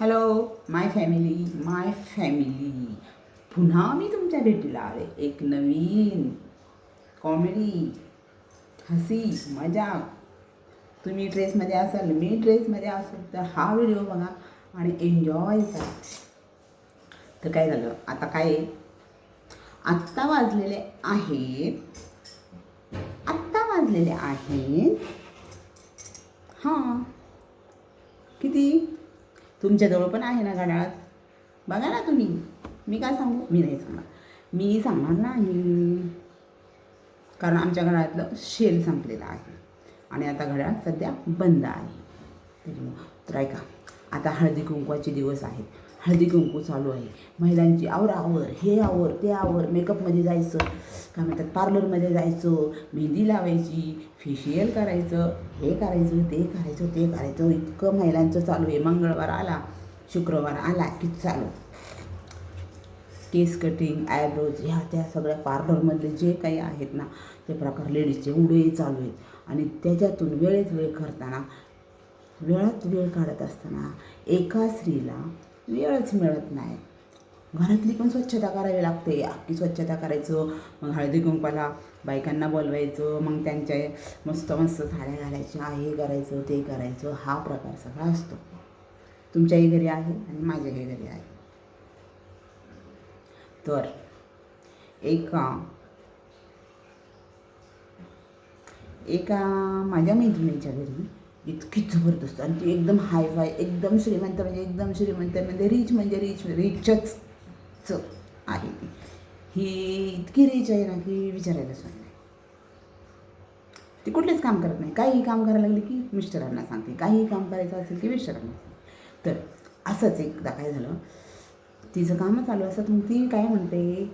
Hello my family my family पुन्हा मी तुमच्या भेटीला आले. एक नवीन कॉमेडी हसी मजा तुम्ही ड्रेसमध्ये असाल मी ड्रेसमध्ये असेल तर हा व्हिडिओ बघा आणि एन्जॉय करा. तर काय झालं? आता काय आत्ता वाजलेले आहेत. आत्ता वाजलेले आहेत. हां. तुमच्याजवळ पण आहे ना घड्याळात बघा ना तुम्ही. मी काय सांगू? मी नाही सांगणार. मी सांगणार नाही. कारण आमच्या घड्याळातलं शेल संपलेलं आहे. आणि आता घड्याळ सध्या बंद आहे. तर ऐका आता हळदी कुंकवाचे दिवस आहेत. हळदी कुंकू चालू आहे. महिलांची आवर आवर हे आवर ते आवर मेकअपमध्ये जायचं. काय म्हणतात पार्लरमध्ये जायचं मेहंदी लावायची फेशियल करायचं हे करायचं ते करायचं ते करायचं. इतकं महिलांचं चालू आहे. मंगळवार आला शुक्रवार आला की चालू. केस कटिंग आयब्रोज ह्या त्या सगळ्या पार्लरमधले जे काही आहेत ना ते प्रकार लेडीजचे एवढे चालू आहेत. आणि त्याच्यातून वेळेत वेळ करताना वेळात वेळ काढत असताना एका स्त्रीला वेळच मिळत नाही. घरातली पण स्वच्छता करावी लागते. अख्खी स्वच्छता करायचं मग हळदी कुंकवाला बायकांना बोलवायचं मग त्यांच्या मस्त मस्त साड्या घालायच्या हे करायचं ते करायचं हा प्रकार सगळा असतो. तुमच्याही घरी आहे आणि माझ्याही घरी आहे. तर एका एका माझ्या मैत्रिणीच्या घरी इतकी जबरदस्त आणि ती एकदम हाय फाय एकदम श्रीमंत म्हणजे एकदम श्रीमंत म्हणजे रिच म्हणजे रिच रिचच च आहे ती. ही इतकी रिच आहे ना की विचारायला नाही. ती कुठलेच काम करत नाही. काहीही काम करायला लागले की मिस्टरांना सांगते. काहीही काम करायचं असेल की मिस्टरांना सांगते. तर असंच एकदा काय झालं तिचं काम चालू असत मग ती काय म्हणते?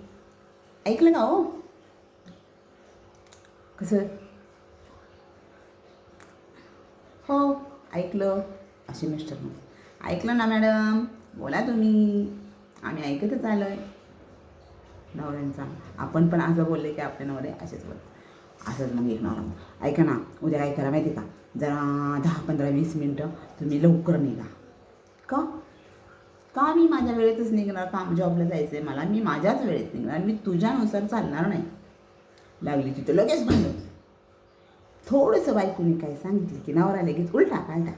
ऐकलं का हो? कसं हो ऐकलं? असे मिस्टर मग ऐकलं ना मॅडम? बोला तुम्ही. आम्ही ऐकतच आलो आहे नवऱ्यांचा. आपण पण असं बोलले की आपले नवरे असेच बोल असंच मग एक नवरा ऐका ना उद्या काय करा माहिती का? जरा दहा पंधरा वीस मिनटं तुम्ही लवकर निघा. का? का मी माझ्या वेळेतच निघणार? काम जॉबला जायचं आहे मला. मी माझ्याच वेळेत निघणार. मी तुझ्यानुसार चालणार नाही. लागली तिथं लगेच बंद थोडंसं बायकोने काय सांगितलं की नवरा लगेच उलटा पालटा.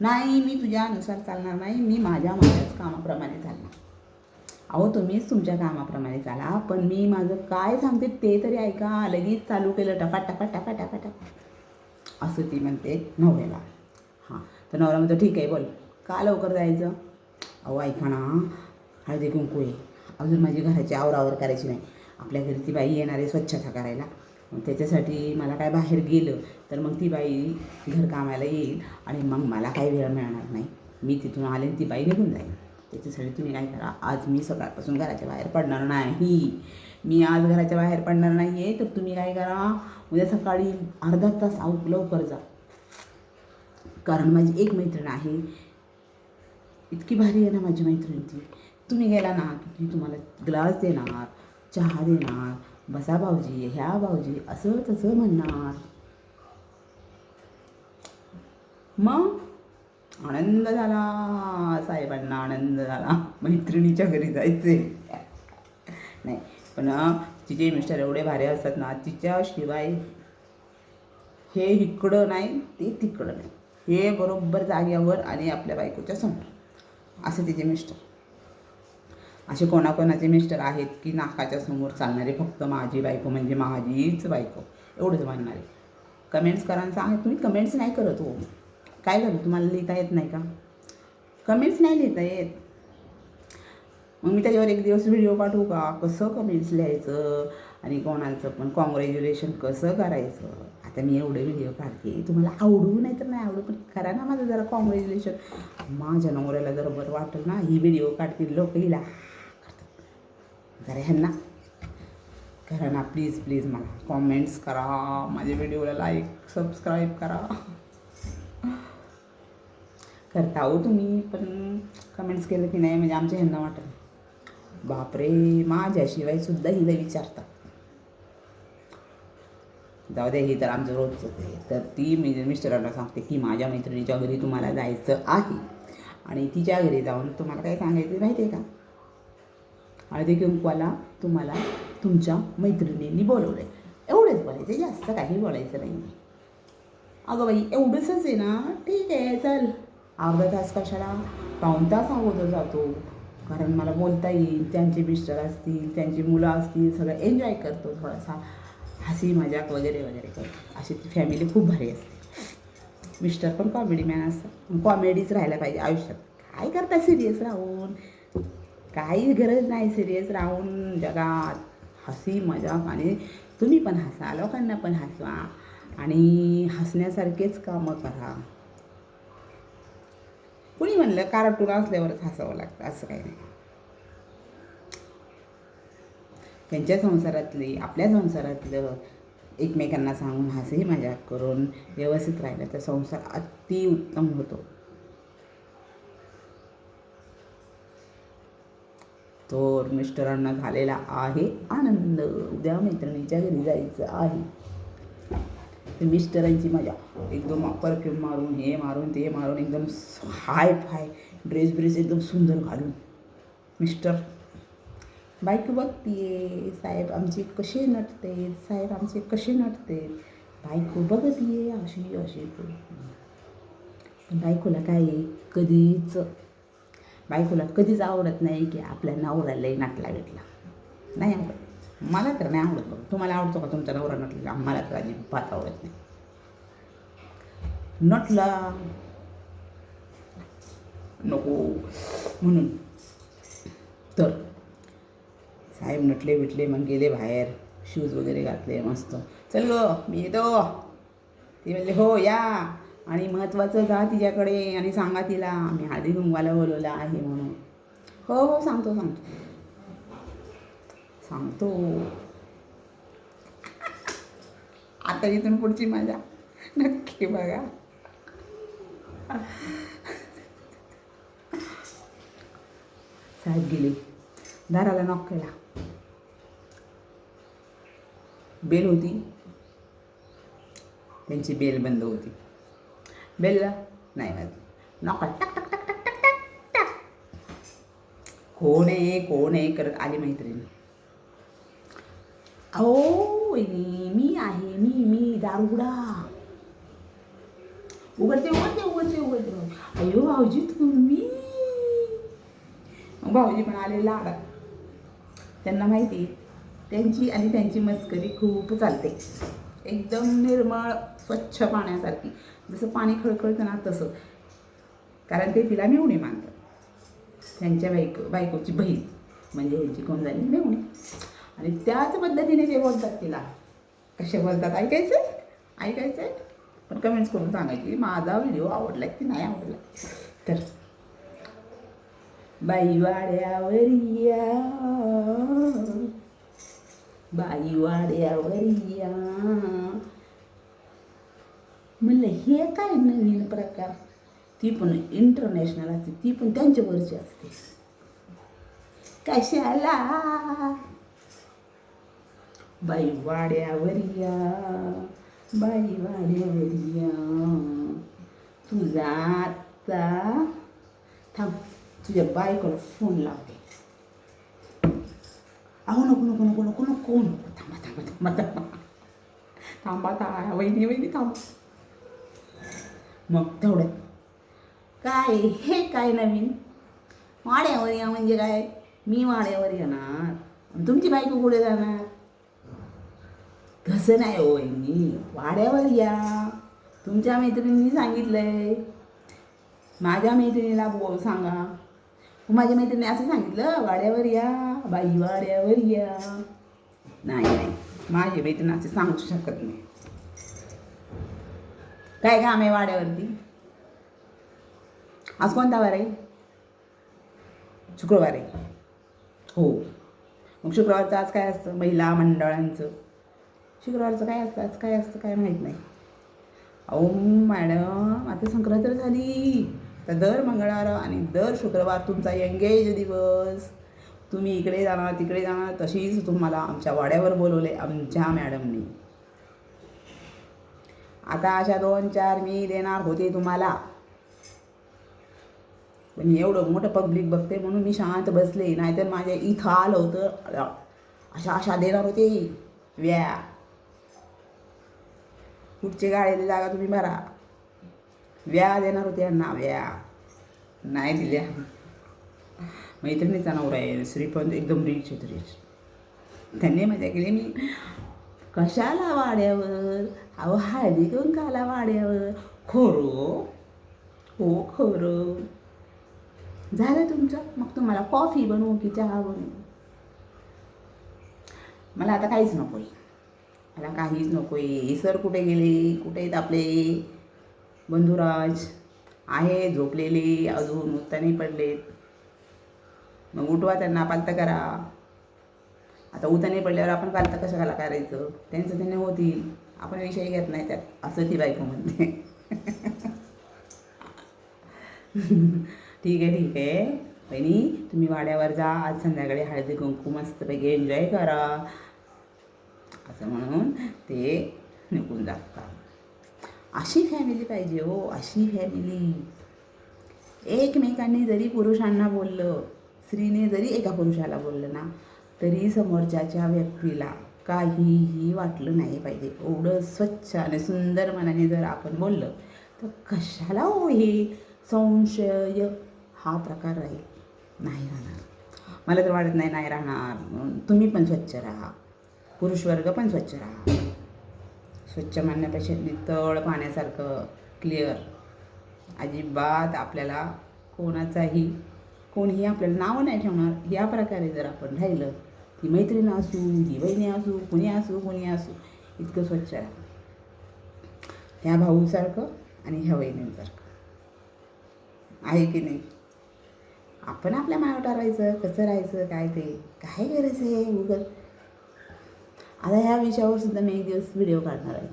नाही मी तुझ्यानुसार चालणार नाही मी माझ्या माझ्याच कामाप्रमाणे चालणार. अहो तुम्हीच तुमच्या कामाप्रमाणे चाला पण मी माझं काय सांगते ते तरी ऐका लगेच चालू केलं टपा टपा टपा टपा टपा असं ती म्हणते नवऱ्याला. हां तर नवरा म्हणतो ठीक आहे बोल का लवकर जायचं? अहो ऐका ना हळदी कुंकू आहे. अजून माझी घराची आवरावर करायची नाही. आपल्या घरी ती बाई येणार आहे स्वच्छता करायला. मग त्याच्यासाठी मला काय बाहेर गेलं तर मग ती बाई घरकामाला येईल आणि मग मला काही वेळ मिळणार नाही. मी तिथून आले ती बाई निघून जाईल. त्याच्यासाठी तुम्ही काय करा आज मी सकाळपासून घराच्या बाहेर पडणार नाही. मी आज घराच्या बाहेर पडणार नाही आहे तर तुम्ही काय करा उद्या सकाळी अर्धा तास आऊट लवकर जा. कारण माझी एक मैत्रीण आहे. इतकी भारी आहे ना माझी मैत्रीण ती. तुम्ही गेला ना की तुम्हाला ग्लास देणार चहा देणार बसा भाऊजी ह्या भाऊजी असं तसं म्हणणार. मग? आनंद झाला साहेबांना आनंद झाला. मैत्रिणीच्या घरी जायचे. नाही पण तिचे मिस्टर एवढे भारी असतात ना तिच्याशिवाय हे इकडं नाही ते तिकडं नाही. हे बरोबर जाग्यावर आणि आपल्या बायकोच्या समोर. असं तिचे मिस्टर. असे कोणाकोणाचे मिस्टर आहेत की नाकाच्या समोर चालणारे फक्त माझी बायको म्हणजे माझीच बायको. एवढंच म्हणणारे कमेंट्स करा आणि सांगा. तुम्ही कमेंट्स नाही करत हो. काय झालं? तुम्हाला लिहिता येत नाही का? कमेंट्स नाही लिहिता येत. मग मी त्याच्यावर एक दिवस व्हिडिओ पाठवू का? कसं कमेंट्स लिहायचं? आणि कोणाचं पण कॉंग्रॅच्युलेशन कसं करायचं? आता मी एवढे व्हिडिओ काढते. तुम्हाला आवडू नाही तर नाही आवडू पण करा ना माझं जरा कॉंग्रॅच्युलेशन माझ्या नवऱ्याला जरा बरं वाटेल ना. ही व्हिडिओ काढतील लोक. हिला करतात ह्यांना करा ना प्लीज प्लीज मला कॉमेंट्स करा माझ्या व्हिडिओला लाईक सबस्क्राईब करा. करता हो तुम्ही पण कमेंट्स केलं की नाही म्हणजे आमच्या ह्यांना वाटत बापरे माझ्याशिवाय सुद्धा हिला विचारतात. जाऊ दे हे तर आमचं रोजचं आहे. तर ती मी मिस्टरांना सांगते की माझ्या मैत्रिणीच्या घरी तुम्हाला जायचं आहे. आणि तिच्या घरी जाऊन तुम्हाला काय सांगायचं माहिती आहे का? हळदी कुंकवाला तुम्हाला तुमच्या मैत्रिणींनी बोलवलं आहे एवढंच बोलायचं जास्त काही बोलायचं नाही. अगं बाई एवढंच आहे ना? ठीक आहे चल. अर्धा तास कशाला? पाऊण तास अगोदर जातो. कारण मला बोलता येईल त्यांचे मिस्टर असतील त्यांची मुलं असतील सगळं एन्जॉय करतो थोडासा. हसी मजाक वगैरे वगैरे करतो. अशी ती फॅमिली खूप भारी असते. मिस्टर पण कॉमेडी मॅन असतात. कॉमेडीच राहायला पाहिजे आयुष्यात. काय करता सिरियस राहून? काही गरज नाही सिरियस राहून जगात. हसी मजाक आणि तुम्ही पण हसा लोकांना पण हसवा आणि हसण्यासारखेच कामं करा. कुणी म्हणलं कार्टून असल्यावरच हसावं लागतं? असं काही नाही. त्यांच्या संसारातली आपल्या संसारातलं एकमेकांना सांगून हसही मजाक करून व्यवस्थित राहिलं तर संसार अति उत्तम होतो. तर मिस्टरांना झालेला आहे आनंद. उद्या मैत्रिणीच्या घरी जायचं आहे. मिस्टरांची मजा. एकदम परफ्यूम मारून हे मारून ते मारून एकदम हाय फाय. ड्रेस ब्रेस एकदम सुंदर घालून. मिस्टर बायको बघतीये. साहेब आमचे कसे नटते? साहेब आमचे कसे नटते? बायको बघतीये अशी अशी. बायकोला काय कधीच बायकोला कधीच आवडत नाही की आपल्या नवऱ्यालाही नाटला भेटला नाही आवडत. मला तर नाही आवडत बघ तुम्हाला आवडतो का तुमचा नवरा नटलेला मला तर अजिबात आवडत नाही. नटला. नको. म्हणून. तर. साहेब नटले बिटले मग गेले बाहेर. शूज वगैरे घातले मस्त. चल गं मी येतो. ते म्हणले हो या. आणि महत्त्वाचं जा तिच्याकडे आणि सांगा तिला मी हळदी कुंकवाला बोलवलं आहे म्हणून. हो हो सांगतो सांगतो. सांगतो. आता इथून पुढची मजा. नक्की बघा. साहेब गेले. दाराला नॉक केला. बेल होती. त्यांची बेल बंद होती. बेलला नाही वाजली नॉक टक टक टक टक टक टक टक. कोण आहे कोण आहे? करत आली मैत्रिणी. अहो मी आहे मी मी दारुगुडा उघडते उघडते उघडते उघडते. अयो भाऊजी तुम्ही. मग भाऊजी पण आले लाडा. त्यांना माहिती त्यांची आणि त्यांची मस्करी खूप चालते. एकदम निर्मळ. स्वच्छ पाण्यासारखी जसं पाणी खळखळतं ना तसं. कारण ते तिला मेवणी मानतात. त्यांच्या बायको बायकोची बहीण. म्हणजे ह्यांची कोण झाली मेवणी आणि त्याच पद्धतीने ते बोलतात तिला. कसे बोलतात? ऐकायचं ऐकायचं पण कमेंट्स करून सांगायची माझा व्हिडिओ आवडला की नाही आवडला तर बाई बाईवाड्यावरिया या बाई वाड्यावर या म्हणलं हे काय नवीन प्रकार? ती पण इंटरनॅशनल असते. ती पण त्यांच्यावरची असते. कशाला? बाई वाड्यावरिया बाई वाड्यावरिया तुझा आता थांब तुझ्या बायकोला फोन लावते. अहो नको नको नको नको नको नको थांबा थांबा थांबा थांबा. थांबा था वहिनी वहिनी थांबा. मग तेवढं. काय? हे काय नवीन? वाड्यावर या म्हणजे काय? मी वाड्यावर येणार. तुमची बायको कुठे जाणार? तसं नाही होय मी वाड्यावर या. तुमच्या मैत्रिणींनी सांगितलंय. माझ्या मैत्रिणीला बोल सांगा. माझ्या मैत्रिणी असं सांगितलं वाड्यावर या बाई वाड्यावर या. नाही नाही. माझी मैत्रिणी असं सांगू शकत नाही. काय काम आहे वाड्यावरती? आज कोणता वार आहे? शुक्रवार आहे. हो. मग शुक्रवारचं आज काय असतं? महिला मंडळांचं. शुक्रवारचं काय असतं? आज काय असतं? काय माहीत नाही. अहो मॅडम आता संक्रांत तर झाली. तर दर मंगळवार आणि दर शुक्रवार तुमचा एंगेज दिवस. तुम्ही इकडे जाणार तिकडे जाणार तशीच तुम्हाला आमच्या वाड्यावर बोलवले आमच्या मॅडमनी. आता अशा दोन चार मी देणार होते तुम्हाला. पण एवढं मोठं पब्लिक बघते म्हणून मी शांत बसले. नाहीतर माझ्या इथं आलं होतं. अशा अशा देणार होते. व्या. कुठची गाडीला जागा तुम्ही भरा. व्या देणार होते यांना. व्या. नाही दिल्या. मैत्रिणीचा नवरा आहे. श्रीपंत एकदम रिच होत रिच त्यांनी मजा केली. मी कशाला वाड्यावर? अहो हळदी कुंकाला वाड्यावर. खोरो. हो खरं. झालं तुमचं? मग तुम्हाला कॉफी बनवू की चहा बनवू? मला आता काहीच नको आहे. मला काहीच नको आहे. सर कुठे गेले? कुठे आहेत आपले? बंधुराज आहे झोपलेले अजून उत्तानी पडलेत. मग उठवा त्यांना पालत करा. आता उताने पडल्यावर आपण पालतं कशाला करायचं? त्यांचं त्यांना होतील. आपण विषय घेत नाही त्यात. असं ती बायको म्हणते. ठीक आहे ठीक आहे. बहिणी तुम्ही वाड्यावर जा. आज संध्याकाळी हळदी कुंकू मस्तपैकी एन्जॉय करा. असं म्हणून ते निघून जातात. अशी फॅमिली पाहिजे हो. अशी फॅमिली एकमेकांनी जरी पुरुषांना बोललं स्त्रीने जरी एका पुरुषाला बोललं ना तरी समोरच्याच्या व्यक्तीला काहीही वाटलं नाही पाहिजे. एवढं स्वच्छ आणि सुंदर मनाने जर आपण बोललं तर कशाला हो हे संशय? हा प्रकार राहील. नाही राहणार. मला तर वाटत नाही नाही राहणार. तुम्ही पण स्वच्छ राहा. पुरुषवर्ग पण स्वच्छ राहा. स्वच्छ मानण्यापेक्षा नितळ पाण्यासारखं क्लिअर अजिबात आपल्याला कोणाचाही कोणीही आपल्याला नावं नाही ठेवणार. या प्रकारे जर आपण राहिलं ती मैत्रीण असू ही बहिणी असू कुणी असू कुणी असू इतकं स्वच्छ राहा. ह्या भाऊसारखं आणि ह्या बहिणींसारखं आहे की नाही? आपण आपल्या मायावर ठरवायचं कसं राहायचं काय ते काय गरज आहे गुगल आता ह्या विषयावर सुद्धा मी एक दिवस व्हिडिओ काढणार आहे.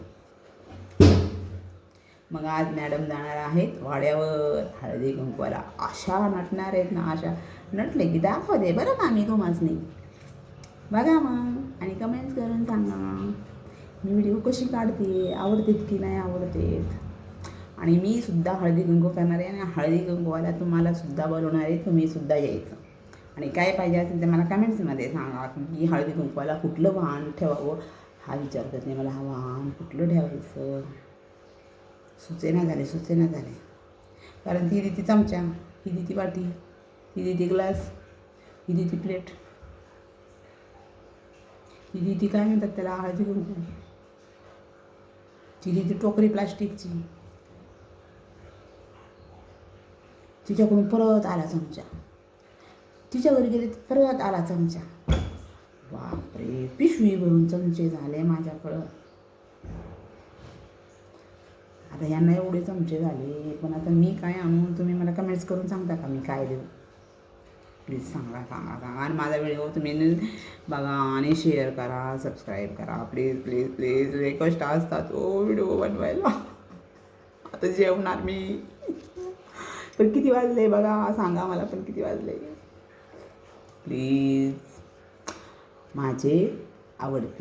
मग आज मॅडम जाणार आहेत वाड्यावर. हळदी कुंकवाला अशा नटणार आहेत ना अशा. नटले की दाखव दे बरं का मी नाही बघा मग आणि कमेंट्स करून सांगा. मी व्हिडिओ कशी काढते आवडतेत की नाही आवडतेत आणि मी सुद्धा हळदी कुंकू करणार आहे आणि हळदी कुंकवाला तुम्हाला सुद्धा बोलवणार आहे तुम्ही सुद्धा यायचं. आणि काय पाहिजे असेल ते मला कमेंट्समध्ये सांगा. की हळदी कुंकवाला कुठलं वाहन ठेवावं? हा विचार करत नाही मला. हा वाहन कुठलं ठेवायचं? सुचेना झाले सुचेना झाले. कारण ती दिती चमचा ही दिती वाटी ही देती ग्लास ही दिती प्लेट ही ती काय म्हणतात त्याला हळदी कुंकू. ती टोकरी प्लास्टिकची. तिच्याकडून परत आला चमचा. तिच्या घरी गेले परत आला चमचा. बापरे पिशवी भरून चमचे झाले माझ्याकडं. आता यांना एवढे चमचे झाले पण आता मी काय आणून तुम्ही मला कमेंट्स करून सांगता का मी काय देऊ? प्लीज सांगा सांगा सांगा. आणि माझा व्हिडिओ तुम्ही बघा आणि शेअर करा सबस्क्राईब करा. प्लीज प्लीज प्लीज रिक्वेस्ट असतात. ओ व्हिडिओ बनवायला. आता जेवणार मी. पण किती वाजले बघा. सांगा मला पण किती वाजले. प्लीज माझे आवडते.